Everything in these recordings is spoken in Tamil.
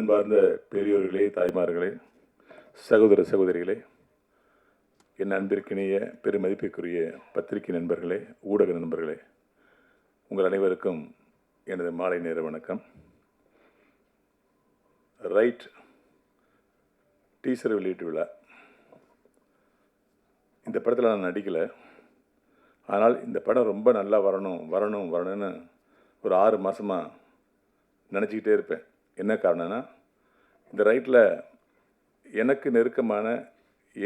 அன்பார்ந்த பெரியோர்களே தாய்மார்களே சகோதர சகோதரிகளே என் அன்பிற்கினிய பெருமதிப்பிற்குரிய பத்திரிகை நண்பர்களே ஊடக நண்பர்களே உங்கள் அனைவருக்கும் எனது மாலை நேர வணக்கம். ரைட் டீசர் வெளியீட்டு விழா. இந்த படத்தில் நான் நடிக்கலை. ஆனால் இந்த படம் ரொம்ப நல்லா வரணும் வரணும் வரணும்னு ஒரு ஆறு மாதமாக நினச்சிக்கிட்டே இருப்பேன். என்ன காரணம்னா இந்த ரைட்டில் எனக்கு நெருக்கமான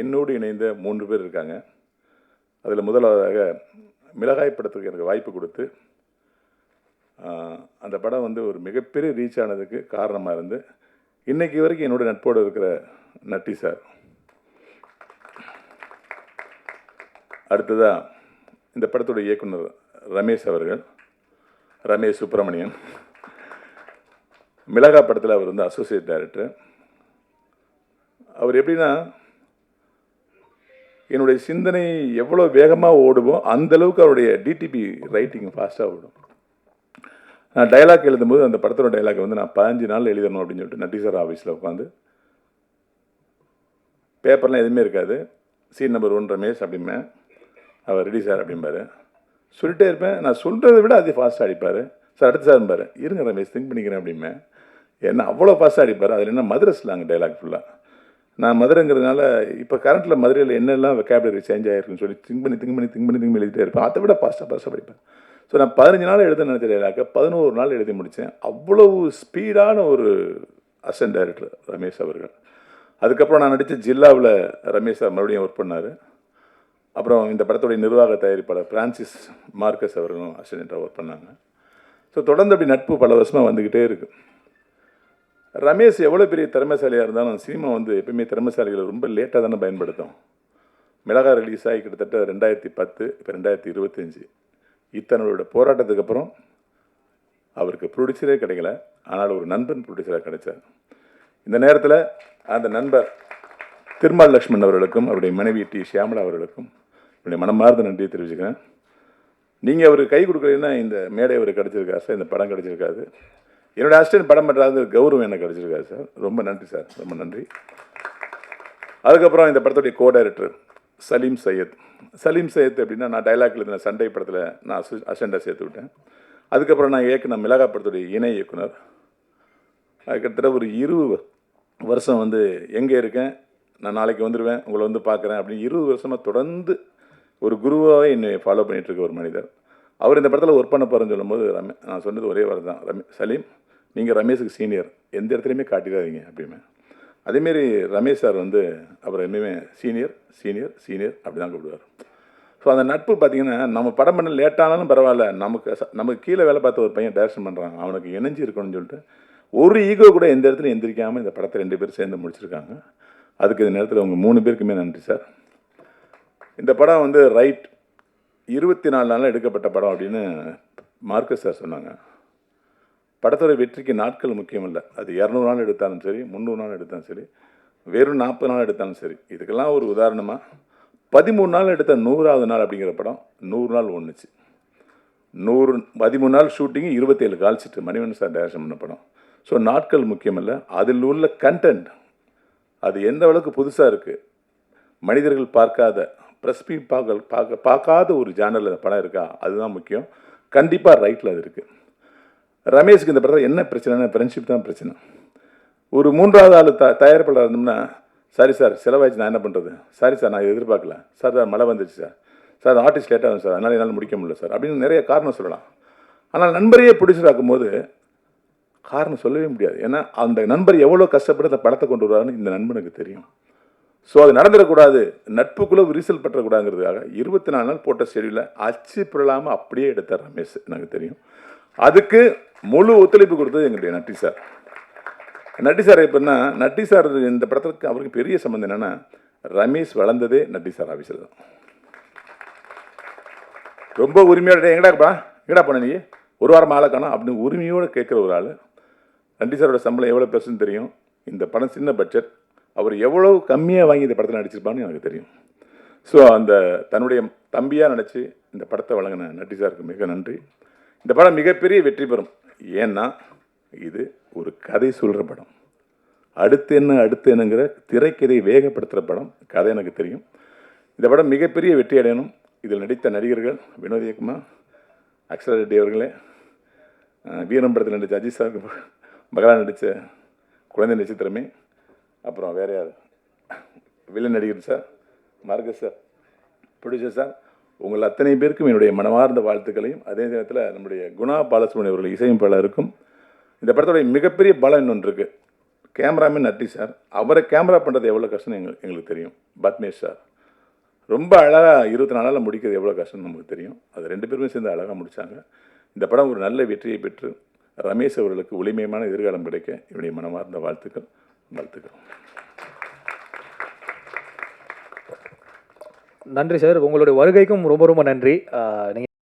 என்னோடு இணைந்த மூன்று பேர் இருக்காங்க. அதில் முதலாவதாக மிளகாய் படத்துக்கு எனக்கு வாய்ப்பு கொடுத்து அந்த படம் வந்து ஒரு மிகப்பெரிய ரீச் ஆனதுக்கு காரணமாக இருந்து இன்னைக்கு வரைக்கும் என்னோடய நட்போடு இருக்கிற நட்டி சார். அடுத்ததாக இந்த படத்துடைய இயக்குனர் ரமேஷ் அவர்கள் ரமேஷ் சுப்பிரமணியன். மிளகா படத்தில் அவர் வந்து அசோசியேட் டைரக்டர் அவர் எப்படின்னா என்னுடைய சிந்தனை எவ்வளோ வேகமாக ஓடுமோ அந்தளவுக்கு அவருடைய டிடிபி ரைட்டிங் ஃபாஸ்ட்டாக ஓடும். நான் டைலாக் எழுதும்போது அந்த படத்தோட டைலாக் வந்து நான் பதினஞ்சு நாள் எழுதணும் அப்படின்னு சொல்லிட்டு நட்டி சார் ஆஃபீஸில் உட்காந்து பேப்பர்லாம் எதுவுமே இருக்காது. சீன் நம்பர் ஒன் ரமேஷ் அப்படிம்பேன். அவர் ரெடி சார் அப்படிம்பாரு. சொல்லிட்டே இருப்பேன். நான் சொல்கிறத விட அது ஃபாஸ்ட்டாக அடிப்பார். சார் அடுத்து சார்பார் இருங்க ரமேஷ் திங்க் பண்ணிக்கிறேன் அப்படிம்பேன். என்ன அவ்வளோ ஃபாஸ்ட்டாக அடிப்பார். அதில் என்ன மதுரை ஸ்லாங் டைலாக் ஃபுல்லாக நான் மதுரைங்கிறதுனால இப்போ கரண்ட்டில் மதுரையில் என்னெல்லாம் வெக்காபுலரி சேஞ்ச் ஆகிருக்குன்னு சொல்லி திங்க் பண்ணி திங்க் பண்ணி திங்க் பண்ணி திங்க் பண்ணி எழுதிட்டே இருப்பேன். அதை விட ஃபாஸ்ட்டாக ஃபாஸ்ட்டாக படிப்பேன். ஸோ நான் பதினஞ்சு நாள் எழுத நினைச்ச டைலாக்கை பதினோரு நாள் எழுதி முடித்தேன் அவ்வளவு ஸ்பீடான ஒரு அசன் டைரக்டர் ரமேஷ் அவர்கள். அதுக்கப்புறம் நான் நடித்த ஜில்லாவில் ரமேஷ் சார் மறுபடியும் ஒர்க் பண்ணார். அப்புறம் இந்த படத்துடைய நிர்வாக தயாரிப்பாளர் பிரான்சிஸ் மார்க்கஸ் அவர்களும் அசிஸ்டண்ட்டாக ஒர்க் பண்ணாங்க. ஸோ தொடர்ந்து அப்படி நட்பு பல வருஷமாக வந்துக்கிட்டே இருக்குது ரமேஷ் எவ்வளோ பெரிய திறமைசாலியாக இருந்தாலும் சினிமா வந்து எப்பயுமே திறமைசாலிகளை ரொம்ப லேட்டாக தானே பயன்படுத்தும். மிளகா ரிலீஸ் ஆகி கிட்டத்தட்ட ரெண்டாயிரத்தி பத்து இப்போ ரெண்டாயிரத்தி இருபத்தஞ்சி இத்தனோட போராட்டத்துக்கு அப்புறம் அவருக்கு ப்ரொடியூசரே கிடைக்கல. ஆனால் ஒரு நண்பன் ப்ரொடியூசராக கிடைச்சார். இந்த நேரத்தில் அந்த நண்பர் திருமால் லக்ஷ்மண் அவர்களுக்கும் அவருடைய மனைவி டி. ஷியாமலா அவர்களுக்கும் என்னுடைய மனமார்ந்த நன்றியை தெரிவிச்சுக்கிறேன். நீங்கள் அவருக்கு கை கொடுக்கலைன்னா இந்த மேடை அவருக்கு கிடச்சிருக்கா சார். இந்த படம் கிடச்சிருக்காது. என்னோட அசிஸ்டன்ட் படம் பண்ணுறாது கௌரவம் எனக்கு கிடச்சிருக்காரு சார். ரொம்ப நன்றி சார். ரொம்ப நன்றி. அதுக்கப்புறம் இந்த படத்துடைய கோ டைரக்டர் சலீம் சையத். சலீம் சையத் அப்படின்னா நான் டைலாக்ல இருந்த சண்டை படத்தில் நான் அசிஸ்டண்டாக சேர்த்து விட்டேன். அதுக்கப்புறம் நான் இயக்குன மிளகா படத்துடைய இணை இயக்குனர். அது கிட்டத்தட்ட ஒரு இருபது வருஷம் வந்து எங்கே இருக்கேன் நான் நாளைக்கு வந்துடுவேன் உங்களை வந்து பார்க்குறேன் அப்படின்னு இருபது வருஷமாக தொடர்ந்து ஒரு குருவாகவே என்னை ஃபாலோ பண்ணிகிட்ருக்க ஒரு மனிதர். அவர் இந்த படத்தில் ஒர்க் பண்ண போகிறேன்னு சொல்லும்போது ரமே நான் சொன்னது ஒரே வார்த்தை தான். ரமே சலீம் நீங்கள் ரமேஷுக்கு சீனியர் எந்த இடத்துலையுமே காட்டிடாதீங்க அப்படிமே அதேமாரி ரமேஷ் சார் வந்து அவர் எப்பயுமே சீனியர் சீனியர் சீனியர் அப்படி தான் கூப்பிடுவார். ஸோ அந்த நட்பு பார்த்தீங்கன்னா நம்ம படம் பண்ண லேட்டானாலும் பரவாயில்ல. நமக்கு நமக்கு கீழே வேலை பார்த்த ஒரு பையன் டைரக்ஷன் பண்ணுறாங்க அவனுக்கு இணைஞ்சு இருக்கணும்னு சொல்லிட்டு ஒரு ஈகோ கூட எந்த இடத்துல எந்திரிக்காமல் இந்த படத்தை ரெண்டு பேரும் சேர்ந்து முடிச்சிருக்காங்க. அதுக்கு இந்த நேரத்தில் உங்கள் மூணு பேருக்குமே நன்றி சார். இந்த படம் வந்து ரைட் இருபத்தி நாலு நாளில் எடுக்கப்பட்ட படம் அப்படின்னு மார்க்கஸ் சார் சொன்னாங்க. படத்தோட வெற்றிக்கு நாட்கள் முக்கியம் இல்லை. அது இரநூறு நாள் எடுத்தாலும் சரி முந்நூறு நாள் எடுத்தாலும் சரி வெறும் நாற்பது நாள் எடுத்தாலும் சரி. இதுக்கெல்லாம் ஒரு உதாரணமாக பதிமூணு நாள் எடுத்த நூறாவது நாள் அப்படிங்கிற படம் நூறு நாள் ஒன்றுச்சு நூறு பதிமூணு நாள் ஷூட்டிங்கு இருபத்தேழு கால்சிட்டு மணிவன் சார் டேரக்ஷன் பண்ண படம். ஸோ நாட்கள் முக்கியமல்ல அதில் உள்ள கண்டென்ட் அது எந்த அளவுக்கு புதுசாக இருக்குது மனிதர்கள் பார்க்காத பிரஸ்பி பார்க்க பார்க்க பார்க்காத ஒரு ஜேனலில் அந்த படம் இருக்கா? அதுதான் முக்கியம். கண்டிப்பாக ரைட்டில் அது இருக்குது ரமேஷ்க்கு இந்த படத்தில் என்ன பிரச்சனைனா ஃப்ரெண்ட்ஷிப் தான் பிரச்சனை. ஒரு மூன்றாவது ஆள் த தயாரிப்பாளர் இருந்தோம்னா சரி சார் செலவாயிடுச்சு நான் என்ன பண்ணுறது சரி சார் நான் எதிர்பார்க்கல. சார் சார் மழை வந்துச்சு சார். சார் ஆர்டிஸ்ட் லேட்டாக ஆகும் சார். அதனால் என்னால் முடிக்க முடியல சார். அப்படின்னு நிறைய காரணம் சொல்லலாம். ஆனால் நண்பரையே பிடிச்சிருக்கும் போது காரணம் சொல்லவே முடியாது. ஏன்னா அந்த நண்பர் எவ்வளோ கஷ்டப்பட்டு அந்த படத்தை கொண்டு வருவாருன்னு இந்த நண்பனுக்கு தெரியும். ஸோ அது நடந்துடக்கூடாது. நட்புக்குள்ளே விரிசல் பற்றக்கூடாதுங்கிறதுக்காக இருபத்தி நாலு நாள் போட்ட ஷெடியூலில் அச்சு பிறலாமல் அப்படியே எடுத்தார் ரமேஷ் எனக்கு தெரியும். அதுக்கு முழு ஒத்துழைப்பு கொடுத்தது எங்களுடைய நட்டி சார். நட்டி சார் எப்படின்னா நட்டி சார் இந்த படத்துக்கு அவருக்கு பெரிய சம்மந்தம் என்னென்னா ரமேஷ் வளர்ந்ததே நட்டி சார் ஆஃபீஸில் தான். ரொம்ப உரிமையோட எங்கடாப்பா எங்கடா பண்ண நீ? ஒரு வாரம் ஆளை காணோம் அப்படின்னு உரிமையோடு கேட்குற ஒரு ஆள். நட்டி சாரோட சம்பளம் எவ்வளோ பெருசுன்னு தெரியும். இந்த படம் சின்ன பட்ஜெட் அவர் எவ்வளோ கம்மியாக வாங்கி இந்த படத்தில் நடிச்சிருப்பான்னு எனக்கு தெரியும். ஸோ அந்த தன்னுடைய தம்பியாக நினச்சி இந்த படத்தை வழங்கின நட்டி சாருக்கு மிக நன்றி. இந்த படம் மிகப்பெரிய வெற்றி பெறும். ஏன்னா இது ஒரு கதை சொல்கிற படம். அடுத்து என்ன அடுத்து என்னங்கிற திரைக்கதை வேகப்படுத்துகிற படம் கதை எனக்கு தெரியும். இந்த படம் மிகப்பெரிய வெற்றி அடையணும். இதில் நடித்த நடிகர்கள் வினோத் இயக்குமா அக்ஷரா ரெட்டி அவர்களே வீரம் படத்தில் நடித்த அஜித் சார் மகளா நடித்த குழந்தை நட்சத்திரமே அப்புறம் வேறு யார்? வில்லன் நடிகர் சார் மார்க்க சார் ப்ரொடியூசர் சார் உங்கள் அத்தனை பேருக்கும் என்னுடைய மனமார்ந்த வாழ்த்துக்களையும் அதே நேரத்தில் நம்முடைய குணா பாலசுமணி அவர்கள் இசையமைப்பாளருக்கும் இந்த படத்தோடைய மிகப்பெரிய பலம் இன்னொன்று இருக்குது கேமராமேன் நட்டி சார் அவரை கேமரா பண்ணுறது எவ்வளோ கஷ்டம் எங்களுக்கு எங்களுக்கு தெரியும். பத்மேஷ் சார் ரொம்ப அழகாக இருபத்தி நாலால் முடிக்கிறது எவ்வளோ கஷ்டம்னு நமக்கு தெரியும். அது ரெண்டு பேருமே சேர்ந்து அழகாக முடித்தாங்க இந்த படம் ஒரு நல்ல வெற்றியை பெற்று ரமேஷ் அவர்களுக்கு ஒளிமயமான எதிர்காலம் கிடைக்க என்னுடைய மனமார்ந்த வாழ்த்துக்கள். வாழ்த்துக்கள். நன்றி சார். உங்களுடைய வருகைக்கும் ரொம்ப ரொம்ப நன்றி. நீங்கள்